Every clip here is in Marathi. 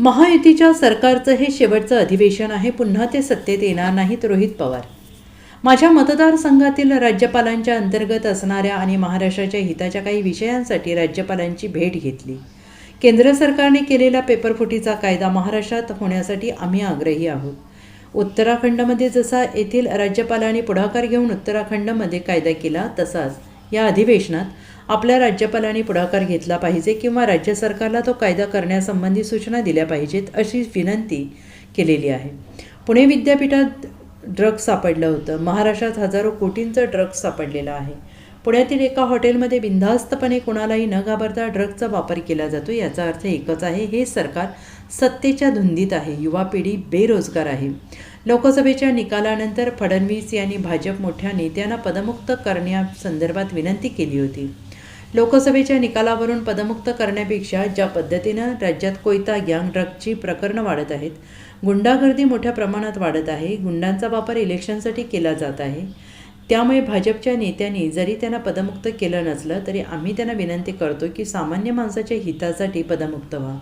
महायुतीच्या सरकारचं हे शेवटचं अधिवेशन आहे. पुन्हा ते सत्तेत येणार नाहीत रोहित पवार. माझ्या मतदारसंघातील राज्यपालांच्या अंतर्गत असणाऱ्या आणि महाराष्ट्राच्या हिताच्या काही विषयांसाठी राज्यपालांची भेट घेतली. केंद्र सरकारने केलेला पेपरफुटीचा कायदा महाराष्ट्रात होण्यासाठी आम्ही आग्रही आहोत. उत्तराखंडमध्ये जसा येथील राज्यपालांनी पुढाकार घेऊन उत्तराखंडमध्ये कायदा केला तसाच या अधिवेशनात आपल्या राज्यपालांनी पुढाकार घेतला पाहिजे किंवा राज्य सरकारला तो कायदा करण्यासंबंधी सूचना दिल्या पाहिजेत अशी विनंती केलेली आहे. पुणे विद्यापीठात ड्रग्ज सापडलं होतं. महाराष्ट्रात हजारो कोटींचं ड्रग्ज सापडलेलं आहे. पुण्यातील एका हॉटेलमध्ये बिनधास्तपणे कुणालाही न घाबरता ड्रग्जचा वापर केला जातो याचा अर्थ एकच आहे हे सरकार सत्तेच्या धुंदीत आहे. युवा पिढी बेरोजगार आहे. लोकसभेच्या निकालानंतर फडणवीस यांनी भाजप मोठ्या नेत्यांना पदमुक्त करण्यासंदर्भात विनंती केली होती. लोकसभेच्या निकालावरून पदमुक्त करण्यापेक्षा ज्या पद्धतीनं राज्यात कोयता गँग ड्रगची प्रकरणं वाढत आहेत गुंडागर्दी मोठ्या प्रमाणात वाढत आहे गुंडांचा वापर इलेक्शनसाठी केला जात आहे त्यामुळे भाजपच्या नेत्यांनी जरी त्यांना पदमुक्त केलं नसलं तरी आम्ही त्यांना विनंती करतो की सामान्य माणसाच्या हितासाठी पदमुक्त व्हा.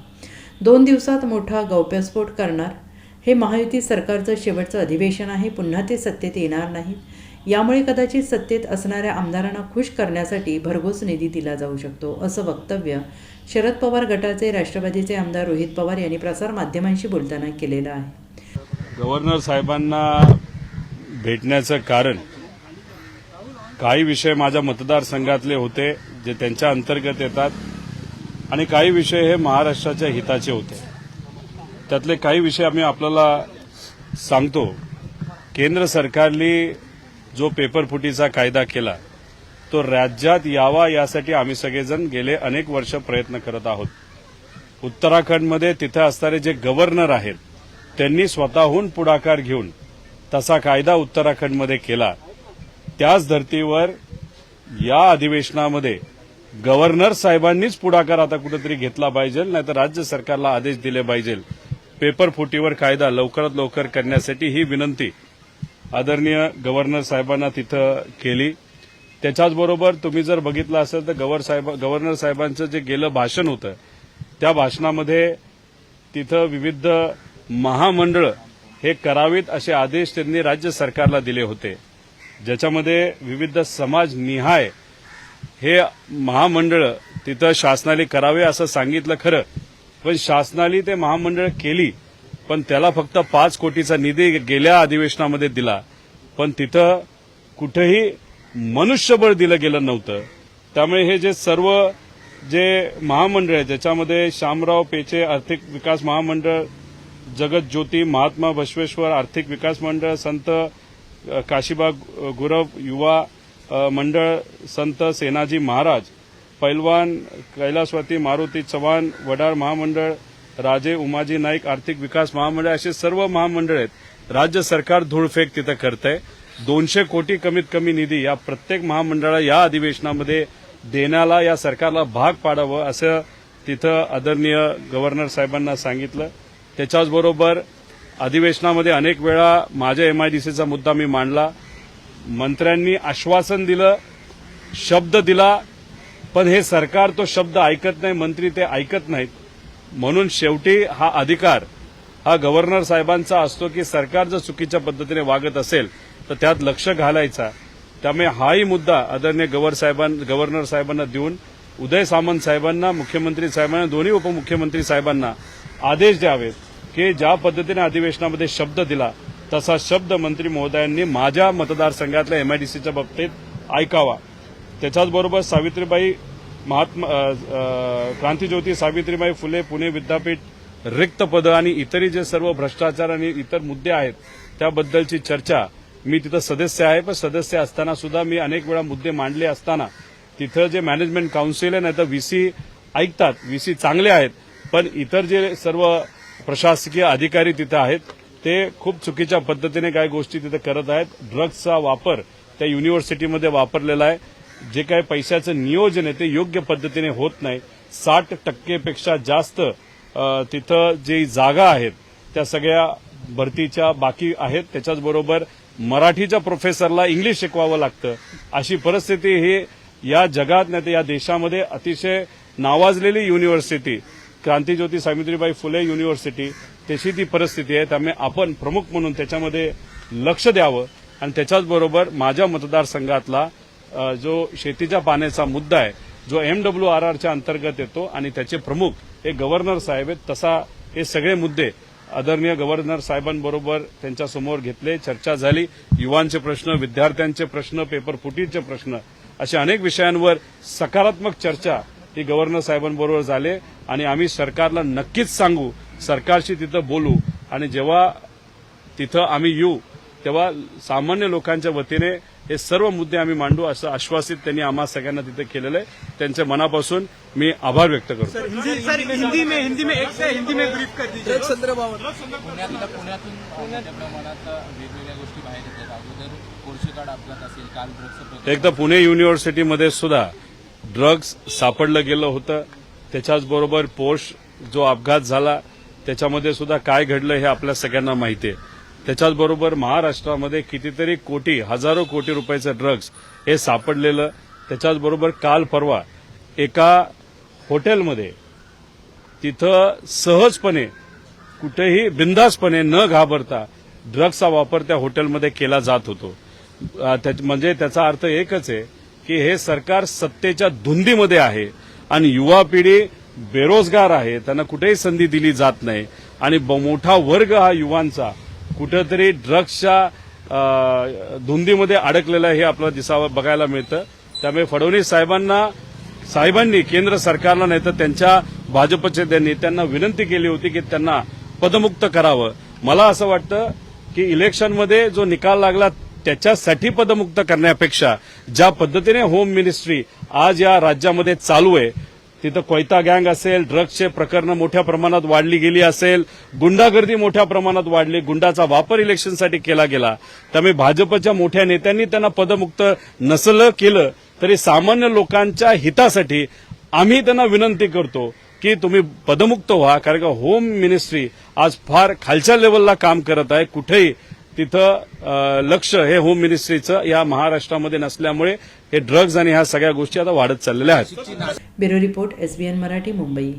दोन दिवसात मोठा गौप्यस्फोट करणार? हे महायुती सरकारचं शेवटचं अधिवेशन आहे पुन्हा ते सत्तेत येणार नाहीत. यामुळे कदाचित सत्तेत असणाऱ्या आमदारांना खुश करण्यासाठी भरघोस निधी दिला जाऊ शकतो असं वक्तव्य शरद पवार गटाचे राष्ट्रवादीचे आमदार रोहित पवार यांनी प्रसारमाध्यमांशी बोलताना केलेलं आहे. गव्हर्नर साहेबांना भेटण्याचं कारण काही विषय माझ्या मतदारसंघातले होते जे त्यांच्या अंतर्गत येतात आणि काही विषय हे महाराष्ट्राच्या हिताचे होते. त्यातले काही विषय आम्ही आपल्याला सांगतो. केंद्र सरकारली जो पेपरफुटीचा कायदा केला तो राज्यात यावा यासाठी आम्ही सगळेजण गेले अनेक वर्ष प्रयत्न करत आहोत. उत्तराखंडमध्ये तिथे असणारे जे गव्हर्नर आहेत त्यांनी स्वतःहून पुढाकार घेऊन तसा कायदा उत्तराखंडमध्ये केला. त्याच धर्तीवर या अधिवेशनामध्ये गव्हर्नर साहेबांनीच पुढाकार आता कुठेतरी घेतला पाहिजे नाहीतर राज्य सरकारला आदेश दिले पाहिजे. पेपर फुटीवर कायदा लवकरात लवकर करण्यासाठी ही विनंती आदरणीय गव्हर्नर साहेबांना तिथं केली. त्याच्याचबरोबर तुम्ही जर बघितलं असेल तर गव्हर साहेब गव्हर्नर साहेबांचं जे गेलं भाषण होतं त्या भाषणामध्ये तिथं विविध महामंडळ हे करावीत असे आदेश त्यांनी राज्य सरकारला दिले होते. ज्याच्यामध्ये विविध समाजनिहाय हे महामंडळ तिथं शासनाने करावे असं सांगितलं खरं. पण शासनाने ते महामंडळ केली पण त्याला फक्त पाच कोटीचा निधी गेल्या अधिवेशनामध्ये दिला. पण तिथं कुठेही मनुष्यबळ दिलं गेलं नव्हतं. त्यामुळे हे जे सर्व जे महामंडळ आहे ज्याच्यामध्ये शामराव पेचे आर्थिक विकास महामंडळ जगत ज्योती महात्मा बसवेश्वर आर्थिक विकास मंडळ संत काशीबा गुरव युवा मंडळ संत सेनाजी महाराज पैलवान कैलासवती मारुती चव्हाण वडार महामंडळ राजे उमाजी नाईक आर्थिक विकास महामंडळ असे सर्व महामंडळ आहेत. राज्य सरकार धूळफेक तिथं करतंय. दोनशे कोटी कमीत कमी निधी या प्रत्येक महामंडळाला या अधिवेशनामध्ये देण्याला या सरकारला भाग पाडावं असं तिथं आदरणीय गव्हर्नर साहेबांना सांगितलं. त्याच्याचबरोबर अधिवेशनामध्ये अनेक वेळा माझ्या एमआयडीसीचा मुद्दा मी मांडला. मंत्र्यांनी आश्वासन दिलं शब्द दिला पण हे सरकार तो शब्द ऐकत नाही मंत्री ते ऐकत नाहीत. म्हणून शेवटी हा अधिकार हा गव्हर्नर साहेबांचा असतो की सरकार जर चुकीच्या पद्धतीने वागत असेल तर त्यात लक्ष घालायचा. त्यामुळे हाही मुद्दा आदरणीय साहेबां गव्हर्नर साहेबांना देऊन उदय सामंत साहेबांना मुख्यमंत्री साहेबांना दोन्ही उपमुख्यमंत्री साहेबांना आदेश द्यावेत की ज्या पद्धतीने अधिवेशनामध्ये शब्द दिला तसा शब्द मंत्री महोदयांनी माझ्या मतदारसंघातल्या एमआयडीसीच्या बाबतीत ऐकावा. त्याच्याचबरोबर सावित्रीबाई महात्मा क्रांतीज्योती सावित्रीबाई फुले पुणे विद्यापीठ रिक्त पदं आणि इतरही जे सर्व भ्रष्टाचार आणि इतर मुद्दे आहेत त्याबद्दलची चर्चा मी तिथं सदस्य आहे. पण सदस्य असताना सुद्धा मी अनेक वेळा मुद्दे मांडले असताना तिथं जे मॅनेजमेंट काउन्सिल आहे नाही तर व्हीसी ऐकतात. व्हीसी चांगले आहेत. पण इतर जे सर्व प्रशासकीय अधिकारी तिथं आहेत ते खूप चुकीच्या पद्धतीने काही गोष्टी तिथं करत आहेत. ड्रग्सचा वापर त्या युनिव्हर्सिटीमध्ये वापरलेला आहे. जे काही पैशाचं नियोजन आहे ते योग्य पद्धतीने होत नाही. साठ टक्केपेक्षा जास्त तिथं जी जागा आहेत त्या सगळ्या भरतीच्या बाकी आहेत. त्याच्याचबरोबर मराठीच्या प्रोफेसरला इंग्लिश शिकवावं लागतं. अशी परिस्थिती ही या जगात नाही तर या देशामध्ये अतिशय नावाजलेली युनिव्हर्सिटी क्रांतीज्योती सावित्रीबाई फुले युनिव्हर्सिटी तशी ती परिस्थिती आहे. त्यामुळे आपण प्रमुख म्हणून त्याच्यामध्ये लक्ष द्यावं. आणि त्याच्याचबरोबर माझ्या मतदारसंघातला जो शेतीच्या पाण्याचा मुद्दा आहे जो एम डब्ल्यू आर आरच्या अंतर्गत येतो आणि त्याचे प्रमुख हे गव्हर्नर साहेब आहेत तसा हे सगळे मुद्दे आदरणीय गव्हर्नर साहेबांबरोबर त्यांच्यासमोर घेतले चर्चा झाली. युवांचे प्रश्न विद्यार्थ्यांचे प्रश्न पेपर फुटीचे प्रश्न अशा अनेक विषयांवर सकारात्मक चर्चा ही गव्हर्नर साहेबांबरोबर झाले. आणि आम्ही सरकारला नक्कीच सांगू सरकारशी तिथं बोलू. आणि जेव्हा तिथं आम्ही येऊ तेव्हा सामान्य लोकांच्या वतीने हे सर्व मुद्दे आम्ही मांडू असं आश्वासित त्यांनी आम्हा सगळ्यांना तिथे केलेलं आहे. त्यांच्या मनापासून मी आभार व्यक्त करतो. हिंदी सर हिंदी में हिंदी में एक से हिंदी में ब्रीफ कर दीजिए. पुण्यातल्या पुण्यातून मोठ्या प्रमाणात वेगवेगळ्या गोष्टी बाहेर येतात अगोदर अपघात असेल काल ड्रग्सचं एक तर पुणे युनिव्हर्सिटीमध्ये सुद्धा ड्रग्ज सापडलं गेलं होतं. त्याच्याचबरोबर पोर्श जो अपघात झाला त्याच्यामध्ये सुद्धा काय घडलं हे आपल्या सगळ्यांना माहिती आहे. त्याच्याचबरोबर महाराष्ट्रामध्ये कितीतरी कोटी हजारो कोटी रुपयाचं ड्रग्ज हे सापडलेलं त्याच्याचबरोबर काल परवा एका हॉटेलमध्ये तिथं सहजपणे कुठेही बिंदासपणे न घाबरता ड्रग्सचा वापर त्या हॉटेलमध्ये केला जात होतो. त्याच- म्हणजे त्याचा अर्थ एकच आहे की हे सरकार सत्तेच्या धुंदीमध्ये आहे आणि युवा पिढी बेरोजगार आहे त्यांना कुठेही संधी दिली जात नाही आणि ब- मोठा वर्ग हा युवांचा कुठंतरी ड्रग्सच्या धुंदीमध्ये अडकलेलं हे आपल्याला दिसावं बघायला मिळतं. त्यामुळे फडणवीस साहेबांना साहेबांनी केंद्र सरकारला नाही तर त्यांच्या भाजपचे त्यांनी त्यांना विनंती केली होती की त्यांना पदमुक्त करावं. मला असं वाटतं की इलेक्शनमध्ये जो निकाल लागला त्याच्यासाठी पदमुक्त करण्यापेक्षा ज्या पद्धतीने होम मिनिस्ट्री आज या राज्यामध्ये चालू आहे तिथं कोयता गँग असेल ड्रग्सचे प्रकरणं मोठ्या प्रमाणात वाढली गेली असेल गुंडागर्दी मोठ्या प्रमाणात वाढली गुंडाचा वापर इलेक्शनसाठी केला गेला. त्यामुळे भाजपच्या मोठ्या नेत्यांनी त्यांना पदमुक्त नसलं केलं तरी सामान्य लोकांच्या हितासाठी आम्ही त्यांना विनंती करतो की तुम्ही पदमुक्त व्हा कारण का होम मिनिस्ट्री आज फार खालच्या लेवलला काम करत आहे. कुठेही तिथं लक्ष हे होम मिनिस्ट्रीचं या महाराष्ट्रामध्ये नसल्यामुळे हे ड्रग्ज आणि ह्या सगळ्या गोष्टी आता वाढत चाललेल्या आहेत. Bureau report SBN Marathi Mumbai.